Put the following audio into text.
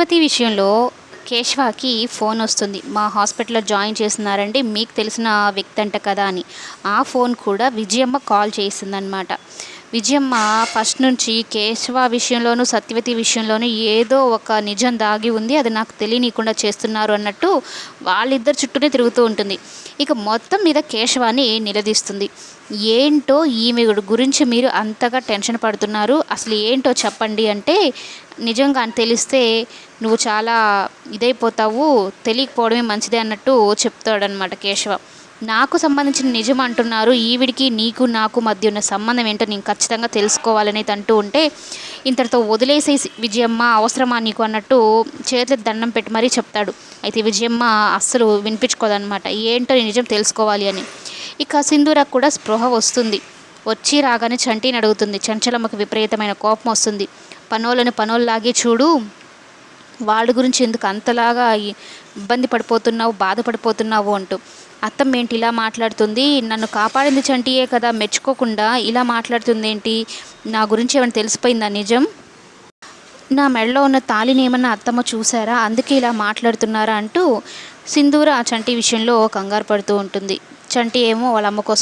తిరుపతి విషయంలో కేశవాకి ఫోన్ వస్తుంది. మా హాస్పిటల్లో జాయిన్ చేస్తున్నారండి మీకు తెలిసిన వ్యక్తి అంట కదా అని. ఆ ఫోన్ కూడా విజయమ్మ కాల్ చేసిందనమాట. విజయమ్మ ఫస్ట్ నుంచి కేశవ విషయంలోనూ సత్యవతి విషయంలోనూ ఏదో ఒక నిజం దాగి ఉంది. అది నాకు తెలియనీయకుండా చేస్తున్నారు అన్నట్టు వాళ్ళిద్దరు చుట్టూనే తిరుగుతూ ఉంటుంది. ఇక మొత్తం మీద కేశవాన్ని నిలదీస్తుంది. ఏంటో ఈమె గురించి మీరు అంతగా టెన్షన్ పడుతున్నారు. అసలు ఏంటో చెప్పండి అంటే నిజంగా అని తెలిస్తే నువ్వు చాలా ఇదైపోతావు. తెలియకపోవడమే మంచిదే అన్నట్టు చెప్తాడనమాట కేశవ. నాకు సంబంధించిన నిజం అంటున్నారు ఈవిడికి నీకు నాకు మధ్య ఉన్న సంబంధం ఏంటో నేను ఖచ్చితంగా తెలుసుకోవాలనేది అంటూ ఉంటే ఇంతటితో వదిలేసే విజయమ్మ అవసరమా నీకు అన్నట్టు చేతులకు దండం పెట్టి మరీ చెప్తాడు. అయితే విజయమ్మ అస్సలు వినిపించుకోదనమాట ఏంటో నిజం తెలుసుకోవాలి అని. ఇక సింధూరకు కూడా స్పృహ వస్తుంది. వచ్చి రాగానే చంటిని అడుగుతుంది. చంచలమ్మకు విపరీతమైన కోపం వస్తుంది. పనోళ్ళని పనోళ్ళలాగే చూడు వాళ్ళ గురించి ఎందుకు అంతలాగా ఇబ్బంది పడిపోతున్నావు బాధపడిపోతున్నావు అంటూ. అత్తమ్మ ఏంటి ఇలా మాట్లాడుతుంది? నన్ను కాపాడింది చంటియే కదా మెచ్చుకోకుండా ఇలా మాట్లాడుతుంది ఏంటి? నా గురించి ఏమైనా తెలిసిపోయిందా నిజం? నా మెడలో ఉన్న తాళిని ఏమన్నా అత్తమ్మ చూసారా అందుకే ఇలా మాట్లాడుతున్నారా అంటూ సింధూర ఆ చంటి విషయంలో కంగారు పడుతూ ఉంటుంది. చంటి ఏమో వాళ్ళ అమ్మ కోసం